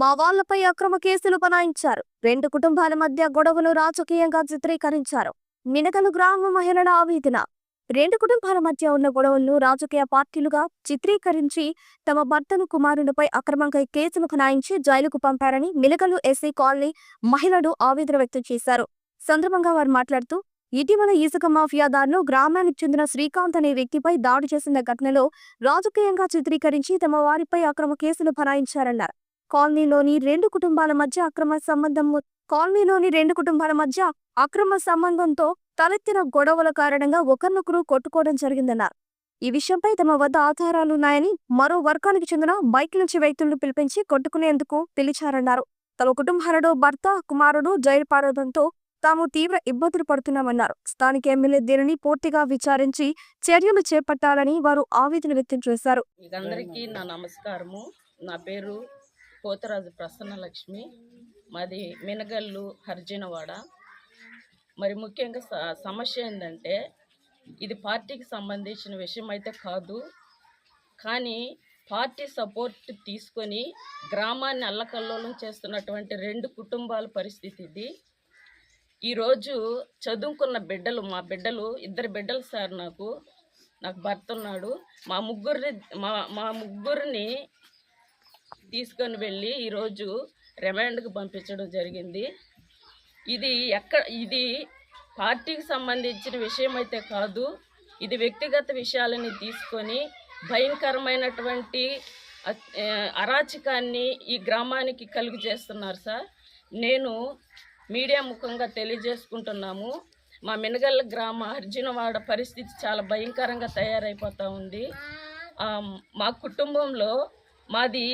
మా వాళ్ళపై అక్రమ కేసులు బనాయించారు. రెండు కుటుంబాల మధ్య గొడవలు రాజకీయంగా చిత్రీకరించారు. మినకలు గ్రామ మహిళల ఆవేదన. రెండు కుటుంబాల మధ్య ఉన్న గొడవలను రాజకీయ పార్టీలుగా చిత్రీకరించి తమ భర్తను కుమారునిపై అక్రమంగా కేసును ఖనాయించి జైలుకు పంపారని మిలకలు ఎస్సీ కాలనీ మహిళలు ఆవేదన వ్యక్తం చేశారు. సందర్భంగా వారు మాట్లాడుతూ ఇటీవల ఇసుక మాఫియాదారులు గ్రామానికి చెందిన శ్రీకాంత్ అనే వ్యక్తిపై దాడి చేసిన ఘటనలో రాజకీయంగా చిత్రీకరించి తమ వారిపై అక్రమ కేసులు బనాయించారన్నారు. కాలనీలోని రెండు కుటుంబాల మధ్య అక్రమ సంబంధం కాలనీలోని రెండు కుటుంబాల మధ్య అక్రమ సంబంధంతో తలెత్తిన గొడవల కారణంగా ఒకరినొకరు కొట్టుకోవడం జరిగిందన్నారు. ఈ విషయంపై తమ వద్ద ఆధారాలున్నాయని మరో వర్గానికి చెందిన బైక్ నుంచి వ్యక్తులను పిలిపించి కొట్టుకునేందుకు పిలిచారన్నారు. తమ కుటుంబాలలో భర్త కుమారుడు జైలు పారడంతో తాము తీవ్ర ఇబ్బందులు పడుతున్నామన్నారు. స్థానిక ఎమ్మెల్యే దీనిని పూర్తిగా విచారించి చర్యలు చేపట్టాలని వారు ఆవేదన వ్యక్తం చేశారు. నా నమస్కారము. నా పేరు పోతరాజు ప్రసన్నలక్ష్మి మాది మినగల్లు హర్జనవాడ. మరి ముఖ్యంగా స- సమస్య ఏంటంటే ఇది పార్టీకి సంబంధించిన విషయం అయితే కాదు కానీ పార్టీ సపోర్ట్ తీసుకొని గ్రామాన్ని అల్లకల్లోలం చేస్తున్నటువంటి రెండు కుటుంబాల పరిస్థితి ఇది. ఈరోజు చదువుకున్న బిడ్డలు మా బిడ్డలు ఇద్దరు బిడ్డలు సార్ నాకు నాకు భర్త ఉన్నాడు. మా ముగ్గురిని మా మా ముగ్గురిని తీసుకొని వెళ్ళి ఈరోజు రిమాండ్కి పంపించడం జరిగింది. ఇది ఎక్కడ ఇది పార్టీకి సంబంధించిన విషయం అయితే కాదు. ఇది వ్యక్తిగత విషయాలని తీసుకొని భయంకరమైనటువంటి అరాచకాన్ని ఈ గ్రామానికి కలుగు చేస్తున్నారు సార్. నేను మీడియా ముఖంగా తెలియజేసుకుంటున్నాము. మా మినగల్ల గ్రామ అర్జునవాడ పరిస్థితి చాలా భయంకరంగా తయారైపోతూ ఉంది. మా కుటుంబంలో మాది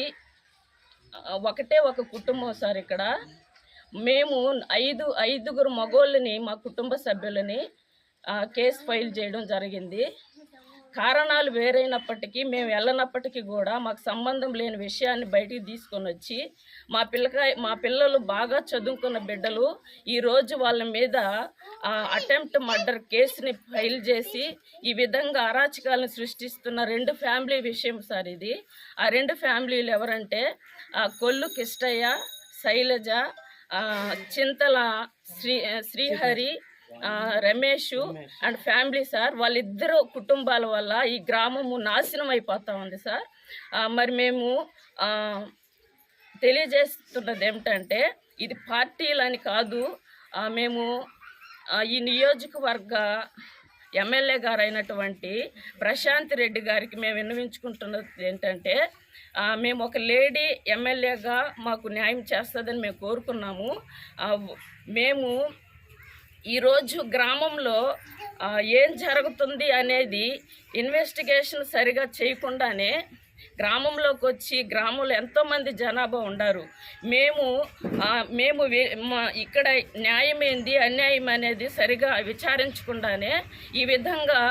ఒకటే ఒక కుటుంబం సార్ ఇక్కడ. మేము ఐదు ఐదుగురు మగోళ్ళని మా కుటుంబ సభ్యులని కేసు ఫైల్ చేయడం జరిగింది. కారణాలు వేరైనప్పటికీ మేము వెళ్ళనప్పటికీ కూడా మాకు సంబంధం లేని విషయాన్ని బయటికి తీసుకొని వచ్చి మా పిల్లకాయ మా పిల్లలు బాగా చదువుకున్న బిడ్డలు ఈరోజు వాళ్ళ మీద అటెంప్ట్ మర్డర్ కేసుని ఫైల్ చేసి ఈ విధంగా అరాచకాలను సృష్టిస్తున్న రెండు ఫ్యామిలీ విషయం సార్ ఇది. ఆ రెండు ఫ్యామిలీలు ఎవరంటే Kollu Kishtaiah Shailaja Chintala Sri Srihari Ramesh and family sir. వాళ్ళిద్దరు కుటుంబాల వల్ల ఈ గ్రామము నాశనం అయిపోతా ఉంది సార్. మరి మేము తెలియజేస్తున్నది ఏమిటంటే ఇది పార్టీలని కాదు. మేము ఈ నియోజకవర్గ ఎమ్మెల్యే గారు అయినటువంటి ప్రశాంత్ రెడ్డి గారికి మేము విన్నవించుకుంటున్నది ఏంటంటే మేము ఒక లేడీ ఎమ్మెల్యేగా మాకు న్యాయం చేస్తుందని మేము కోరుకున్నాము. మేము ఈరోజు గ్రామంలో ఏం జరుగుతుంది అనేది ఇన్వెస్టిగేషన్ సరిగా చేయకుండానే గ్రామంలోకి వచ్చి గ్రామంలో ఎంతోమంది జనాభా ఉండారు. మేము మేము మా ఇక్కడ న్యాయం ఏంది అన్యాయం అనేది సరిగా విచారించకుండానే ఈ విధంగా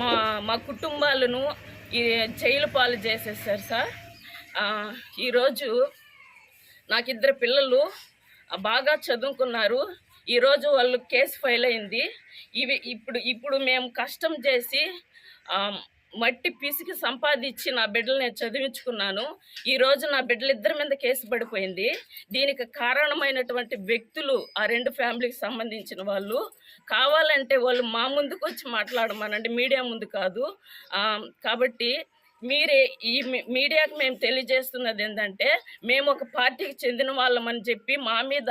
మా మా కుటుంబాలను ఈ జైలు పాలు చేసేసారు సార్. ఈరోజు నాకు ఇద్దరు పిల్లలు బాగా చదువుకున్నారు. ఈరోజు వాళ్ళు కేసు ఫైల్ అయింది. ఇవి ఇప్పుడు ఇప్పుడు మేము కష్టం చేసి మట్టి పిసికి సంపాదించి నా బిడ్డలు నేను చదివించుకున్నాను. ఈరోజు నా బిడ్డలు ఇద్దరి మీద కేసు పడిపోయింది. దీనికి కారణమైనటువంటి వ్యక్తులు ఆ రెండు ఫ్యామిలీకి సంబంధించిన వాళ్ళు. కావాలంటే వాళ్ళు మా ముందుకు వచ్చి మాట్లాడమనండి. మీడియా ముందు కాదు. కాబట్టి మీరే ఈ మీడియాకి మీడియాకు మేము తెలియజేస్తున్నది ఏంటంటే మేము ఒక పార్టీకి చెందిన వాళ్ళమని చెప్పి మా మీద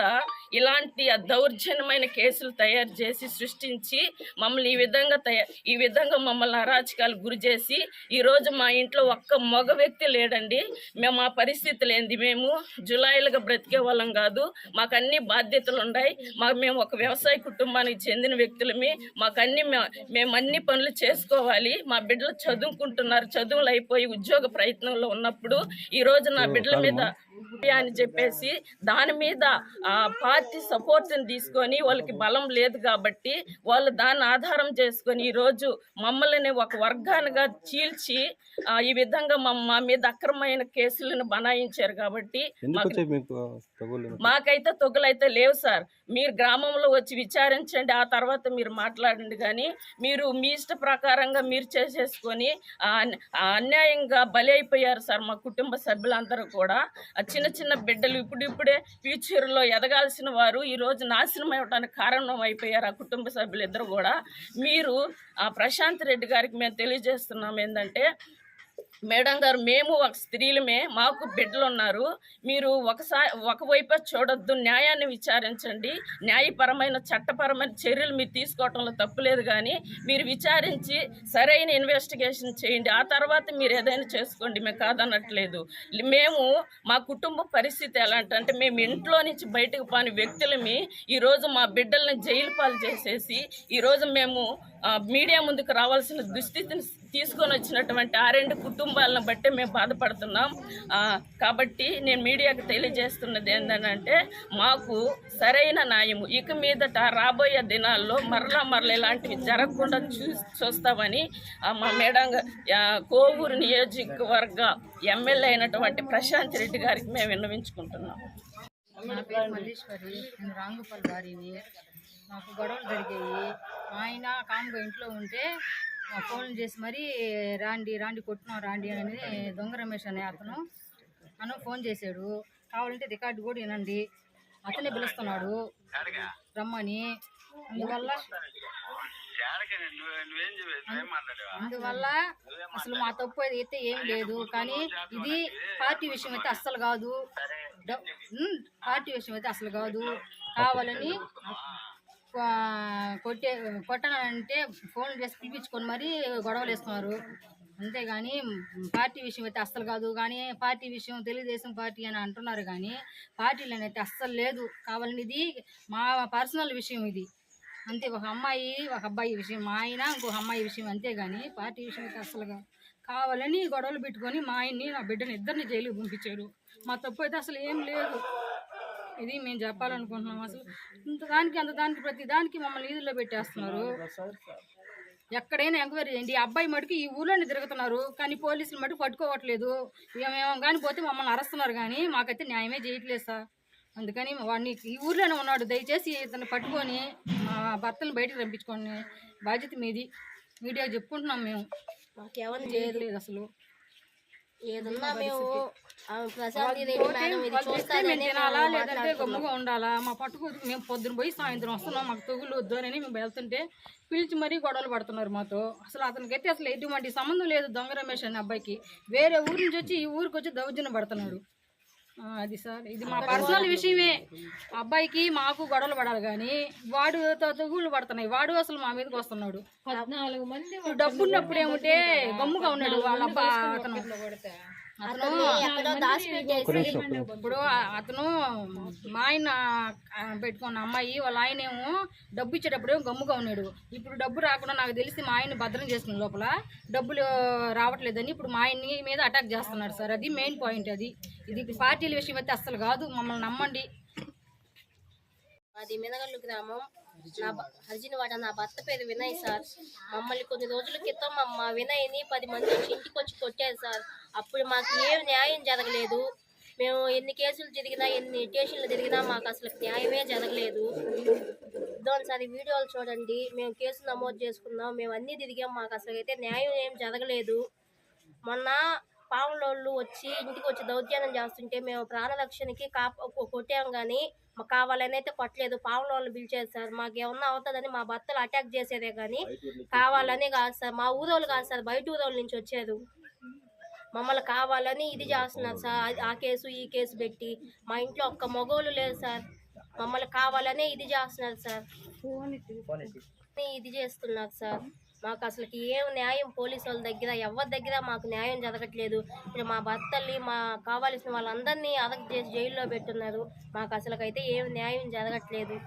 ఇలాంటి దౌర్జన్యమైన కేసులు తయారు చేసి సృష్టించి మమ్మల్ని ఈ విధంగా తయారు ఈ విధంగా మమ్మల్ని అరాచకాలు గురి చేసి ఈరోజు మా ఇంట్లో ఒక్క మగ వ్యక్తి లేడండి. మేము ఆ పరిస్థితులు ఏంది మేము జులైలుగా బ్రతికే వాళ్ళం కాదు. మాకు అన్ని బాధ్యతలు ఉన్నాయి. మాకు మేము ఒక వ్యవసాయ కుటుంబానికి చెందిన వ్యక్తులమే. మాకు అన్ని మేము అన్ని పనులు చేసుకోవాలి. మా బిడ్డలు చదువుకుంటున్నారు. చదువులు అయిపోయి ఉద్యోగ ప్రయత్నంలో ఉన్నప్పుడు ఈ రోజు నా బిడ్డల మీద అని చెప్పేసి దాని మీద ఆ పార్టీ సపోర్ట్ని తీసుకొని వాళ్ళకి బలం లేదు కాబట్టి వాళ్ళు దాన్ని ఆధారం చేసుకొని ఈరోజు మమ్మల్ని ఒక వర్గానిగా చీల్చి ఈ విధంగా మా మీద అక్రమమైన కేసులను బనాయించారు కాబట్టి మాకైతే తొగులైతే లేవు సార్. మీరు గ్రామంలో వచ్చి విచారించండి ఆ తర్వాత మీరు మాట్లాడండి కానీ మీరు మీ ఇష్ట ప్రకారంగా మీరు చేసేసుకొని ఆ, అన్యాయంగా బలి అయిపోయారు సార్ మా కుటుంబ సభ్యులందరూ కూడా. చిన్న చిన్న బిడ్డలు ఇప్పుడిప్పుడే ఫ్యూచర్లో ఎదగాల్సిన వారు ఈ రోజు నాశనం అవ్వడానికి కారణం అయిపోయారు ఆ కుటుంబ సభ్యులు ఇద్దరు కూడా. మీరు ఆ ప్రశాంత్ రెడ్డి గారికి మేము తెలియజేస్తున్నాం ఏంటంటే మేడం గారు మేము ఒక స్త్రీలమే మాకు బిడ్డలు ఉన్నారు మీరు ఒకసారి ఒకవైపు చూడొద్దు న్యాయాన్ని విచారించండి. న్యాయపరమైన చట్టపరమైన చర్యలు మీరు తీసుకోవటంలో తప్పులేదు కానీ మీరు విచారించి సరైన ఇన్వెస్టిగేషన్ చేయండి. ఆ తర్వాత మీరు ఏదైనా చేసుకోండి మేము కాదనట్లేదు. మేము మా కుటుంబ పరిస్థితి ఎలాంటంటే మేము ఇంట్లో నుంచి బయటకు పాని వ్యక్తులమి. ఈరోజు మా బిడ్డల్ని జైలు పాలు చేసేసి ఈరోజు మేము మీడియా ముందుకు రావాల్సిన దుస్థితిని తీసుకొని వచ్చినటువంటి ఆ రెండు కుటుంబాలను బట్టి మేము బాధపడుతున్నాం. కాబట్టి నేను మీడియాకు తెలియజేస్తున్నది ఏంటంటే మాకు సరైన న్యాయము. ఇక మీదట రాబోయే దినాల్లో మరలా మరల ఇలాంటివి జరగకుండా చూ చూస్తామని మా మేడం కోవూరు నియోజకవర్గ ఎమ్మెల్యే అయినటువంటి ప్రశాంత్ రెడ్డి గారికి మేము విన్నవించుకుంటున్నాం. నా పేరు మల్లీశ్వరి నేను వారిని. మాకు గొడవలు జరిగాయి. మా ఆయన కామ్గా ఇంట్లో ఉంటే ఫోన్ చేసి మరీ రాండి రాండి కొట్టున్నాం రాండి అని దొంగ రమేష్ అనే అతను అను ఫోన్ చేశాడు. కావాలంటే రికార్డు కూడా వినండి. అతనే పిలుస్తున్నాడు. రమ్మని. అందువల్ల అందువల్ల అసలు మా తప్పు అయితే ఏం లేదు. కానీ ఇది పార్టీ విషయం అయితే అస్సలు కాదు. పార్టీ విషయం అయితే అసలు కాదు. కావాలని కొట్టే కొట్టాలంటే ఫోన్ చేసి పిలిపించుకొని మరీ గొడవలు వేస్తున్నారు. అంతేగాని పార్టీ విషయం అయితే అస్సలు కాదు. కానీ పార్టీ విషయం తెలుగుదేశం పార్టీ అని అంటున్నారు కానీ పార్టీలు అయితే అస్సలు లేదు. కావాలని ఇది మా పర్సనల్ విషయం ఇది. అంతే ఒక అమ్మాయి ఒక అబ్బాయి విషయం మా ఆయన ఇంకొక అమ్మాయి విషయం అంతేగాని పార్టీ విషయం అయితే అస్సలు కాదు. కావాలని గొడవలు పెట్టుకొని మా ఆయన్ని నా బిడ్డని ఇద్దరిని జైలుకి పంపించారు. మా తప్పు అయితే అసలు ఏం లేదు. ఇది మేము చెప్పాలనుకుంటున్నాం అసలు. ఇంత దానికి అంత దానికి ప్రతి దానికి మమ్మల్ని ఈదుల్లో పెట్టేస్తున్నారు. ఎక్కడైనా ఎంక్వైరీ చేయండి. ఈ అబ్బాయి మటుకు ఈ ఊర్లోనే తిరుగుతున్నారు. కానీ పోలీసులు మటుకు పట్టుకోవట్లేదు. ఇక మేము కానీ పోతే మమ్మల్ని అరుస్తున్నారు కానీ మాకైతే న్యాయమే చేయట్లేదు సార్. అందుకని వాడిని ఈ ఊర్లోనే ఉన్నాడు. దయచేసి ఇతను పట్టుకొని మా భర్తను బయటకు పంపించుకోండి బాధ్యత మీది. మీడియా చెప్పుకుంటున్నాం మేము. మాకేమైనా చేయట్లేదు అసలు. ఏదన్నా మేము తినాలా లేదంటే గమ్ముగా ఉండాలా? మా పట్టుకు మేము పొద్దున పోయి సాయంత్రం వస్తున్నాం మాకు తగులు వద్దు అని మేము వెళ్తుంటే పిలిచి మరీ గొడవలు పడుతున్నారు మాతో. అసలు అతనికైతే అసలు ఎటువంటి సంబంధం లేదు దొంగ రమేష్ అనే అబ్బాయికి. వేరే ఊరి నుంచి వచ్చి ఈ ఊరికి వచ్చి దౌర్జన్యం పడుతున్నాడు. అది సార్. ఇది మా పర్సనల్ విషయమే. అబ్బాయికి మాకు గొడవలు పడాలి కానీ వాడు తగులు పడుతున్నాయి. వాడు అసలు మా మీదకి వస్తున్నాడు. పద్నాలుగు మంది డబ్బు ఉన్నప్పుడు ఏమంటే గమ్ముగా ఉన్నాడు వాళ్ళ అబ్బా అతను. అతను ఎక్కడో దాచిపెట్టేసి ఇప్పుడు అతను మా ఆయన పెట్టుకున్న అమ్మాయి వాళ్ళ ఆయన ఏమో డబ్బు ఇచ్చేటప్పుడు ఏమో గమ్ముగా ఉన్నాడు. ఇప్పుడు డబ్బు రాకుండా నాకు తెలిసి మా ఆయన భద్రం చేసుకున్న లోపల డబ్బులు రావట్లేదని ఇప్పుడు మా ఆయన్ని మీద అటాక్ చేస్తున్నాడు సార్. అది మెయిన్ పాయింట్ అది. ఇది పార్టీల విషయం అయితే అస్సలు కాదు. మమ్మల్ని నమ్మండి. మాది మినగల్లు గ్రామం. నా వాడ నా భర్త పేరు వినయ్ సార్. మమ్మల్ని కొన్ని రోజుల క్రితం మా- మా వినయ్ని పది మంది వచ్చి ఇంటికి వచ్చి కొట్టారు సార్. అప్పుడు మాకు ఏం న్యాయం జరగలేదు. మేము ఎన్ని కేసులు తిరిగినా ఎన్ని స్టేషన్లు తిరిగినా మాకు అసలు న్యాయమే జరగలేదు. ఇదోని సార్ వీడియోలు చూడండి. మేము కేసు నమోదు చేసుకున్నాం. మేము అన్నీ తిరిగాం. మాకు అసలు అయితే న్యాయం ఏం జరగలేదు. మొన్న పాములోళ్ళు వచ్చి ఇంటికి వచ్చి దౌర్జన్యం చేస్తుంటే మేము ప్రాణరక్షణకి కాప కొ- కొట్టాం కానీ మాకు కావాలని అయితే కొట్టలేదు. పాములోళ్ళు పిలిచేది సార్. మాకు ఏమన్నా అవుతుందని మా భర్తలు అటాక్ చేసేదే కానీ కావాలని కాదు సార్. మా ఊరోళ్ళు కాదు సార్. బయట ఊరోళ్ళ నుంచి వచ్చారు. మమ్మల్ని కావాలని ఇది చేస్తున్నారు సార్. ఆ- ఆ కేసు ఈ కేసు పెట్టి మా ఇంట్లో ఒక్క మగోళ్ళు లేదు సార్. మమ్మల్ని కావాలనే ఇది చేస్తున్నారు సార్. ఇది చేస్తున్నారు సార్. మాకు అసలుకి ఏం న్యాయం పోలీసు వాళ్ళ దగ్గర ఎవరి దగ్గర మాకు న్యాయం జరగట్లేదు. ఇప్పుడు మా భర్తల్ని మా కావాల్సిన వాళ్ళందరినీ అరెస్ట్ చేసి జైల్లో పెట్టున్నారు. మాకు అసలుకైతే ఏం న్యాయం జరగట్లేదు.